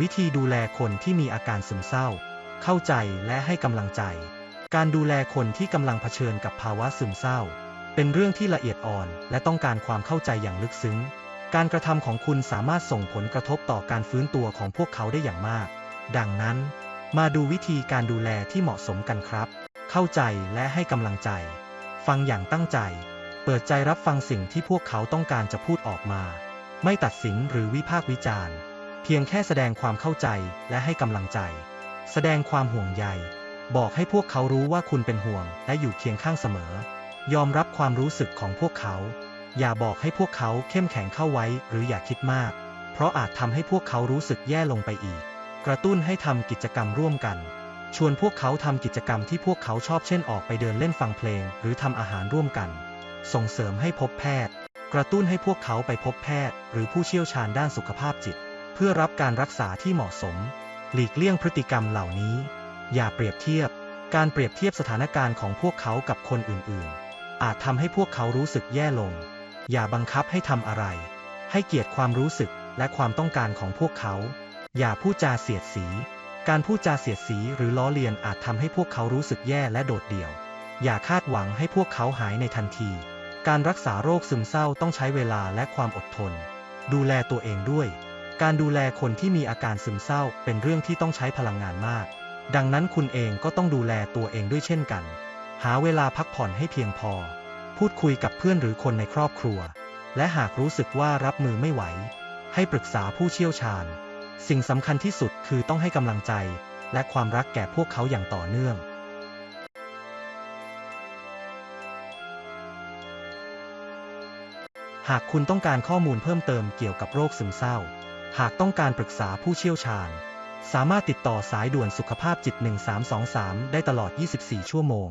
วิธีดูแลคนที่มีอาการซึมเศร้า เข้าใจและให้กำลังใจ การดูแลคนที่กำลังเผชิญกับภาวะซึมเศร้า เป็นเรื่องที่ละเอียดอ่อน และต้องการความเข้าใจอย่างลึกซึ้ง การกระทำของคุณสามารถส่งผลกระทบต่อการฟื้นตัวของพวกเขาได้อย่างมาก ดังนั้น มาดูวิธีการดูแลที่เหมาะสมกันครับ เข้าใจและให้กำลังใจ ฟังอย่างตั้งใจ เปิดใจรับฟังสิ่งที่พวกเขาต้องการจะพูดออกมา ไม่ตัดสินหรือวิพากษ์วิจารณ์ เพียงแค่แสดงความเข้าใจและให้กำลังใจ แสดงความห่วงใย บอกให้พวกเขารู้ว่าคุณเป็นห่วงและอยู่เคียงข้างเสมอ ยอมรับความรู้สึกของพวกเขา อย่าบอกให้พวกเขาเข้มแข็งเข้าไว้หรืออย่าคิดมาก เพราะอาจทำให้พวกเขารู้สึกแย่ลงไปอีก กระตุ้นให้ทำกิจกรรมร่วมกัน ชวนพวกเขาทำกิจกรรมที่พวกเขาชอบเช่นออกไปเดินเล่นฟังเพลง หรือทำอาหารร่วมกัน ส่งเสริมให้พบแพทย์ กระตุ้นให้พวกเขาไปพบแพทย์ หรือผู้เชี่ยวชาญด้านสุขภาพจิต เพื่อรับการรักษาที่เหมาะสม หลีกเลี่ยงพฤติกรรมเหล่านี้ อย่าเปรียบเทียบ การเปรียบเทียบสถานการณ์ของพวกเขากับคนอื่นๆ อาจทำให้พวกเขารู้สึกแย่ลง อย่าบังคับให้ทำอะไร ให้เกียรติความรู้สึกและความต้องการของพวกเขา อย่าพูดจาเสียดสี การพูดจาเสียดสีหรือล้อเลียนอาจทำให้พวกเขารู้สึกแย่และโดดเดี่ยว อย่าคาดหวังให้พวกเขาหายในทันที การรักษาโรคซึมเศร้าต้องใช้เวลาและความอดทน ดูแลตัวเองด้วย การดูแลคนที่มีอาการซึมเศร้าเป็นเรื่องที่ต้องใช้พลังงานมาก ดังนั้นคุณเองก็ต้องดูแลตัวเองด้วยเช่นกัน หาเวลาพักผ่อนให้เพียงพอ พูดคุยกับเพื่อนหรือคนในครอบครัว และหากรู้สึกว่ารับมือไม่ไหว ให้ปรึกษาผู้เชี่ยวชาญ สิ่งสำคัญที่สุดคือต้องให้กำลังใจ และความรักแก่พวกเขาอย่างต่อเนื่องหากคุณต้องการข้อมูลเพิ่มเติมเกี่ยวกับโรคซึมเศร้า หากต้องการปรึกษาผู้เชี่ยวชาญ สามารถติดต่อสายด่วนสุขภาพจิต 1323 ได้ตลอด 24 ชั่วโมง